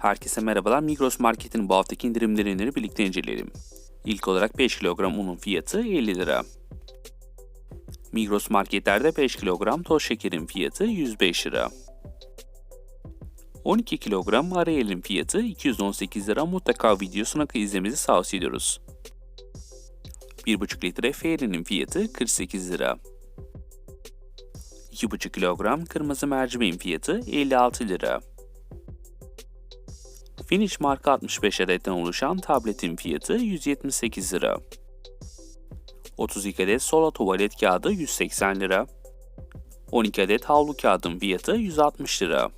Herkese merhabalar. Migros Market'in bu haftaki indirimlerini birlikte inceleyelim. İlk olarak 5 kilogram unun fiyatı 50 lira. Migros Market'lerde 5 kilogram toz şekerin fiyatı 105 lira. 12 kilogram Ariel'in fiyatı 218 lira. Mutlaka videosuna izlemenizi tavsiye ediyoruz. 1,5 litre Fairy'nin fiyatı 48 lira. 2,5 kilogram kırmızı mercimeğin fiyatı 56 lira. Finish marka 65 adetten oluşan tabletin fiyatı 178 lira. 32 adet sola tuvalet kağıdı 180 lira. 12 adet havlu kağıdın fiyatı 160 lira.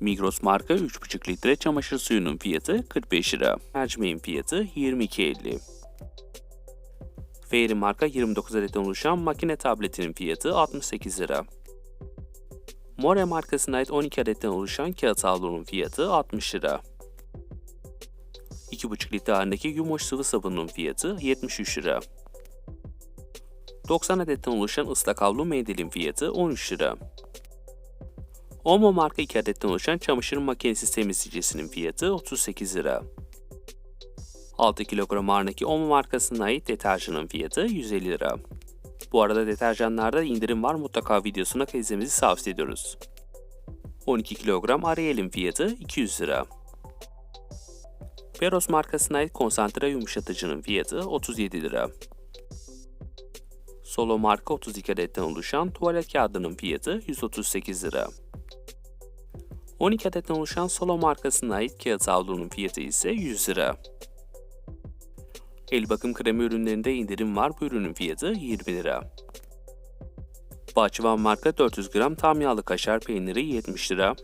Migros marka 3,5 litre çamaşır suyunun fiyatı 45 lira. Mercimeğin fiyatı 22.50. Fairy marka 29 adetten oluşan makine tabletinin fiyatı 68 lira. More markasına ait 12 adetten oluşan kağıt havlunun fiyatı 60 lira. 2,5 litre halindeki yumuş sıvı sabunun fiyatı 73 lira. 90 adetten oluşan ıslak havlu mendilin fiyatı 13 lira. Omo marka 2 adetten oluşan çamaşır makinesi temizleyicisinin fiyatı 38 lira. 6 kilogram ağırlığındaki Omo markasına ait deterjanın fiyatı 150 lira. Bu arada deterjanlarda indirim var mutlaka videosuna izlemenizi tavsiye ediyoruz. 12 kilogram Ariel'in fiyatı 200 lira. Peros markasına ait konsantre yumuşatıcının fiyatı 37 lira. Solo marka 32 adetten oluşan tuvalet kağıdının fiyatı 138 lira. 12 adetten oluşan Solo markasına ait kağıt havlunun fiyatı ise 100 lira. El bakım kremi ürünlerinde indirim var. Bu ürünün fiyatı 20 lira. Bahçıvan marka 400 gram tam yağlı kaşar peyniri 70 lira.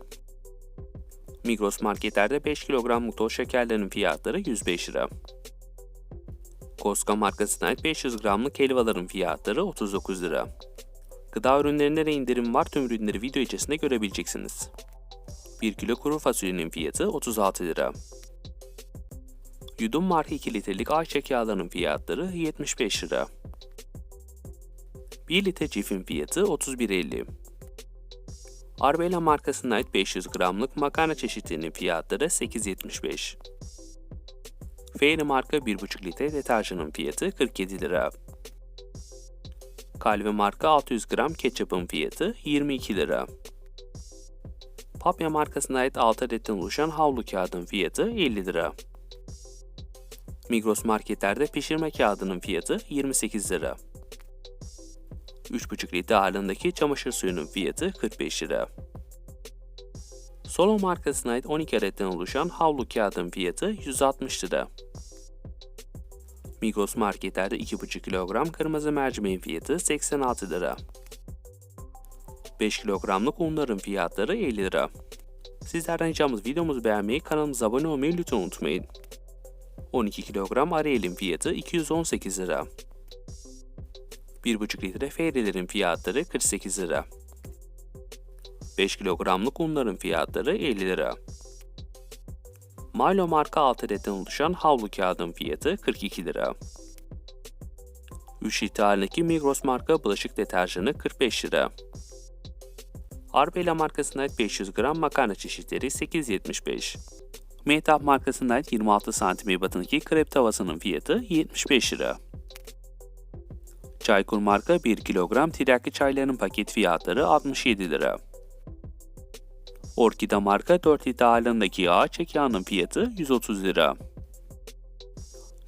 Migros marketlerde 5 kilogramlık toz şekerlerin fiyatları 105 lira. Koska markasına ait 500 gramlık helvaların fiyatları 39 lira. Gıda ürünlerinde de indirim var. Tüm ürünleri video içerisinde görebileceksiniz. 1 kilo kuru fasulyenin fiyatı 36 lira. Yudum marka 2 litrelik ayçiçek yağlarının fiyatları 75 lira. 1 litre cifin fiyatı 31.50. Arbella markasına ait 500 gramlık makarna çeşitlerinin fiyatları 8.75. Fairy marka 1,5 litre deterjanın fiyatı 47 lira. Calve marka 600 gram ketçapın fiyatı 22 lira. Papya markasına ait 6 adetten oluşan havlu kağıdın fiyatı 50 lira. Migros marketlerde pişirme kağıdının fiyatı 28 lira. 3,5 litre ağırlığındaki çamaşır suyunun fiyatı 45 lira. Solo markasına ait 12 adetten oluşan havlu kağıdın fiyatı 160 lira. Migros marketlerde 2,5 kilogram kırmızı mercimeğin fiyatı 86 lira. 5 kilogramlık unların fiyatları 50 lira. Sizlerden ricamız videomuzu beğenmeyi, kanalımıza abone olmayı lütfen unutmayın. 12 kilogram Ariel'in fiyatı 218 lira. 1,5 litre Fairy'lerin fiyatları 48 lira. 5 kilogramlık unların fiyatları 50 lira. Milo marka 6 adetten oluşan havlu kağıdın fiyatı 42 lira. 3 litre halindeki Migros marka bulaşık deterjanı 45 lira. Arbella markasına ait 500 gram makarna çeşitleri 8.75. Mehtap markasına ait 26 cm ebatındaki krep tavasının fiyatı 75 lira. Çaykur marka 1 kilogram tiryaki çayların paket fiyatları 67 lira. Orkida marka 4 litre yağ çek yağının fiyatı 130 lira.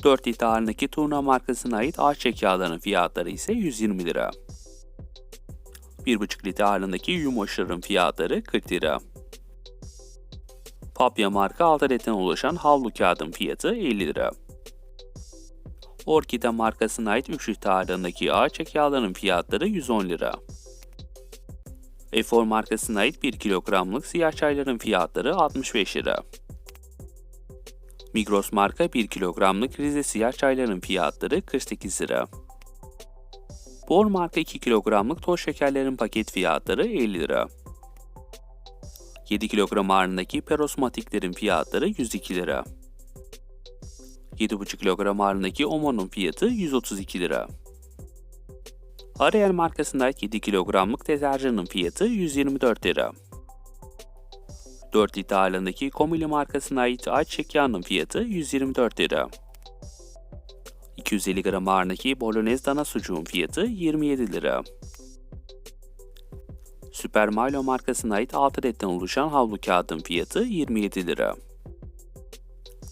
4 litre ağırlığındaki turna markasına ait ağaç yağlarının fiyatları ise 120 lira. 1,5 litre ağırlığındaki yumuşların fiyatları 40 lira. Papya marka 6 adetten oluşan havlu kağıdın fiyatı 50 lira. Orkide markasına ait 3 litre ağırlığındaki ağaç yağlarının fiyatları 110 lira. Efor markasına ait 1 kilogramlık siyah çayların fiyatları 65 lira. Migros marka 1 kilogramlık Rize siyah çayların fiyatları 48 lira. Bor marka 2 kilogramlık toz şekerlerin paket fiyatları 50 lira. 7 kilogram ağırlığındaki perosmatiklerin fiyatları 102 lira. 7,5 kilogram ağırlığındaki Omo'nun fiyatı 132 lira. Ariel markasına ait 7 kilogramlık deterjanın fiyatı 124 lira. 4 litre ağırlığındaki Komili markasına ait ayçiçek yağının fiyatı 124 lira. 250 gram ağırlığındaki Bolognese dana sucuğun fiyatı 27 lira. Super Milo markasına ait 6 adetten oluşan havlu kağıdın fiyatı 27 lira.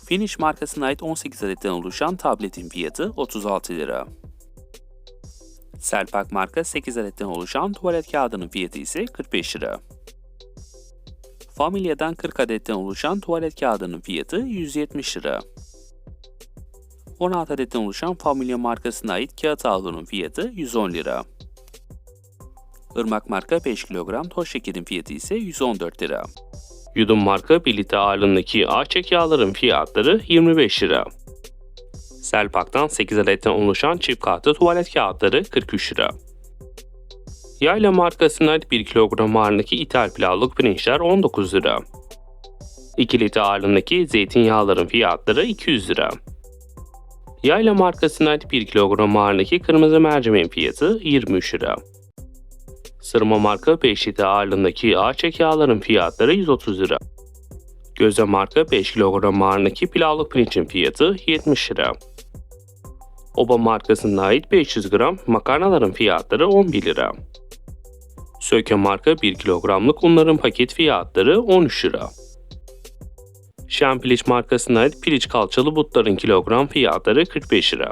Finish markasına ait 18 adetten oluşan tabletin fiyatı 36 lira. Selpak marka 8 adetten oluşan tuvalet kağıdının fiyatı ise 45 lira. Familya'dan 40 adetten oluşan tuvalet kağıdının fiyatı 170 lira. 16 adetten oluşan Familya markasına ait kağıt havlunun fiyatı 110 lira. Irmak marka 5 kilogram toz şekerin fiyatı ise 114 lira. Yudum marka 1 litre ağırlığındaki ayçiçek yağların fiyatları 25 lira. Selpak'tan 8 adetten oluşan çift katlı tuvalet kağıtları 43 lira. Yayla markasına ait 1 kilogram ağırlığındaki ithal pilavlık pirinçler 19 lira. 2 litre ağırlığındaki zeytinyağların fiyatları 200 lira. Yayla markasına ait 1 kilogram ağırlığındaki kırmızı mercimeğin fiyatı 23 lira. Sırma marka 5 litre ağırlığındaki ayçiçek yağların fiyatları 130 lira. Göze marka 5 kilogram ağırlığındaki pilavlık pirincin fiyatı 70 lira. Oba markasına ait 500 gram makarnaların fiyatları 11 lira. Söke marka 1 kilogramlık unların paket fiyatları 13 lira. Şampiliç markasına ait piliç kalçalı butların kilogram fiyatları 45 lira.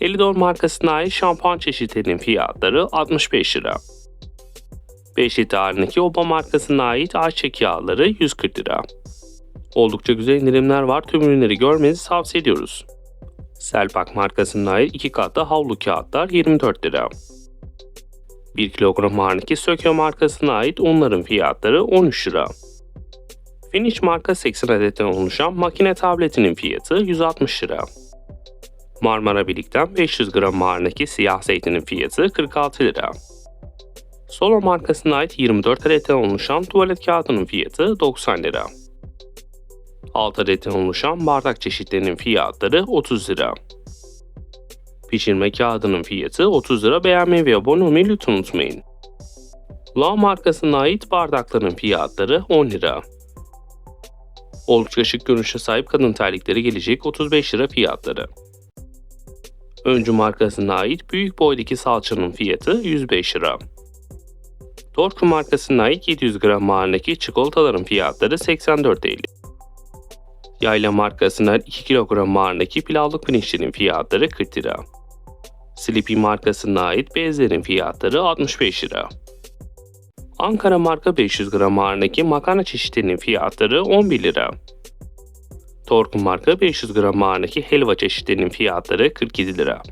Elidor markasına ait şampuan çeşitlerinin fiyatları 65 lira. 5 litre Oba markasına ait ayçiçek yağları 140 lira. Oldukça güzel indirimler var. Tüm ürünleri görmenizi tavsiye ediyoruz. Selpak markasına ait 2 katlı havlu kağıtlar 24 lira. 1 kilogram ağırlığındaki Söke markasına ait unların fiyatları 13 lira. Finish marka 80 adetten oluşan makine tabletinin fiyatı 160 lira. Marmara Birlik'ten 500 gram ağırlığındaki siyah zeytinin fiyatı 46 lira. Solo markasına ait 24 adetten oluşan tuvalet kağıdının fiyatı 90 lira. 6 adetten oluşan bardak çeşitlerinin fiyatları 30 lira. Pişirme kağıdının fiyatı 30 lira beğenmeyi ve abone olmayı lütfen unutmayın. La markasına ait bardakların fiyatları 10 lira. Oldukça şık görünüşe sahip kadın terlikleri gelecek 35 lira fiyatları. Öncü markasına ait büyük boydaki salçanın fiyatı 105 lira. Torku markasına ait 700 gram ağırlığındaki çikolataların fiyatları 84.50. Yayla markasına ait 2 kilogram ağırlığındaki pilavlık pirinçlerin fiyatları 40 lira. Sleepy markasına ait bezlerin fiyatları 65 lira. Ankara marka 500 gram ağırlığındaki makarna çeşitlerinin fiyatları 11 lira. Torku marka 500 gram ağırlığındaki helva çeşitlerinin fiyatları 47 lira.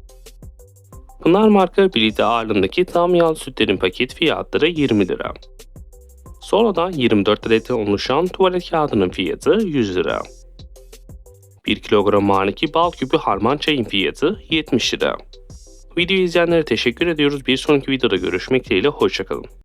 Pınar marka 1 litre ağırlığındaki tam yağlı sütlerin paket fiyatları 20 lira. Sonradan 24 adetten oluşan tuvalet kağıdının fiyatı 100 lira. 1 kilogram ağırlığındaki bal küpü harman çayın fiyatı 70 lira. Videoyu izleyenlere teşekkür ediyoruz. Bir sonraki videoda görüşmek dileğiyle. Hoşçakalın.